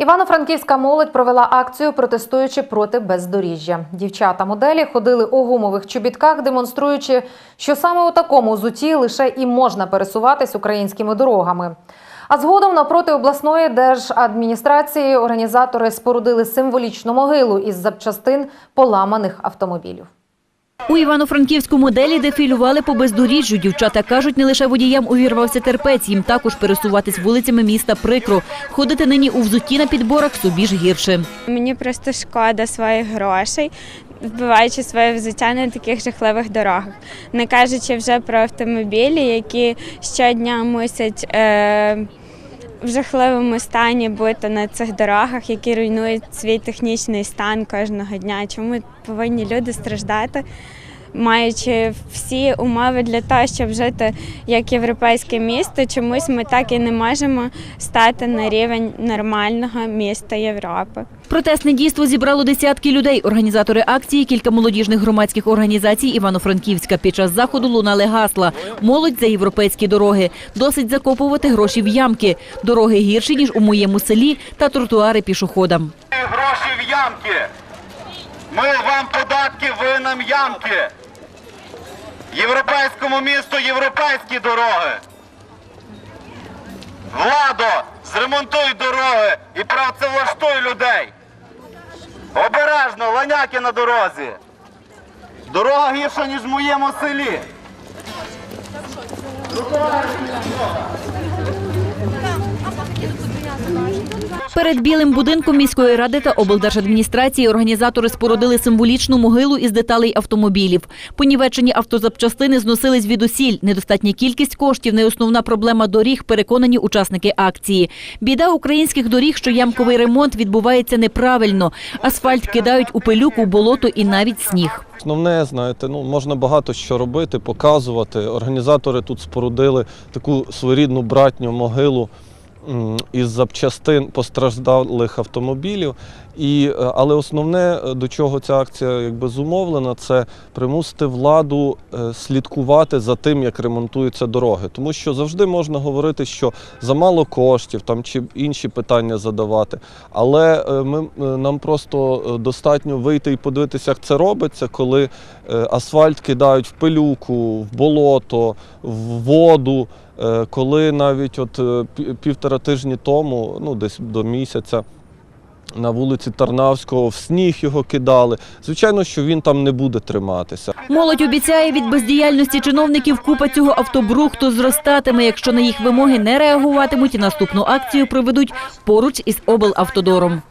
Івано-Франківська молодь провела акцію, протестуючи проти бездоріжжя. Дівчата моделі ходили у гумових чобітках, демонструючи, що саме у такому зуті лише і можна пересуватись українськими дорогами. А згодом напроти обласної держадміністрації організатори спорудили символічну могилу із запчастин поламаних автомобілів. У Івано-Франківську моделі дефілювали по бездоріжжю. Дівчата кажуть, не лише водіям увірвався терпець, їм також пересуватись вулицями міста прикро. Ходити нині у взутті на підборах собі ж гірше. Мені просто шкода своїх грошей, вбиваючи своє взуття на таких жахливих дорогах. Не кажучи вже про автомобілі, які щодня мусять е, в жахливому стані бути на цих дорогах, які руйнують свій технічний стан кожного дня. Чому повинні люди страждати? Маючи всі умови для того, щоб жити як європейське місто, чомусь ми так і не можемо стати на рівень нормального міста Європи. Протестне дійство зібрало десятки людей. Організатори акції, кілька молодіжних громадських організацій Івано-Франківська. Під час заходу лунали гасла. Молодь за європейські дороги. Досить закопувати гроші в ямки. Дороги гірші, ніж у моєму селі, та тротуари пішоходам. гроші в ямки. Ми вам податки, ви нам ямки. Європейському місту європейські дороги. Владо, зремонтуй дороги і працевлаштуй людей. Обережно, ланяки на дорозі. Дорога гірша, ніж в моєму селі. Перед білим будинком міської ради та облдержадміністрації організатори спорудили символічну могилу із деталей автомобілів. Понівечені автозапчастини зносили звідусіль. Недостатня кількість коштів не основна проблема доріг, переконані учасники акції. Біда українських доріг, що ямковий ремонт відбувається неправильно. Асфальт кидають у пилюку, болото і навіть сніг. Основне, знаєте, ну можна багато що робити, показувати. Організатори тут спорудили таку своєрідну братню могилу із запчастин постраждалих автомобілів. І, е, але основне, е, до чого ця акція якби зумовлена, це примусити владу е, слідкувати за тим, як ремонтуються дороги. Тому що завжди можна говорити, що замало коштів там чи інші питання задавати. Але ми, нам просто достатньо вийти і подивитися, як це робиться, коли асфальт кидають в пилюку, в болото, в воду. Е, Коли навіть от е, півтора тижні тому, ну десь до місяця, на вулиці Тарнавського в сніг його кидали. Звичайно, що він там не буде триматися. Молодь обіцяє від бездіяльності чиновників купа цього автобрухту зростатиме, якщо на їх вимоги не реагуватимуть наступну акцію проведуть поруч із облавтодором.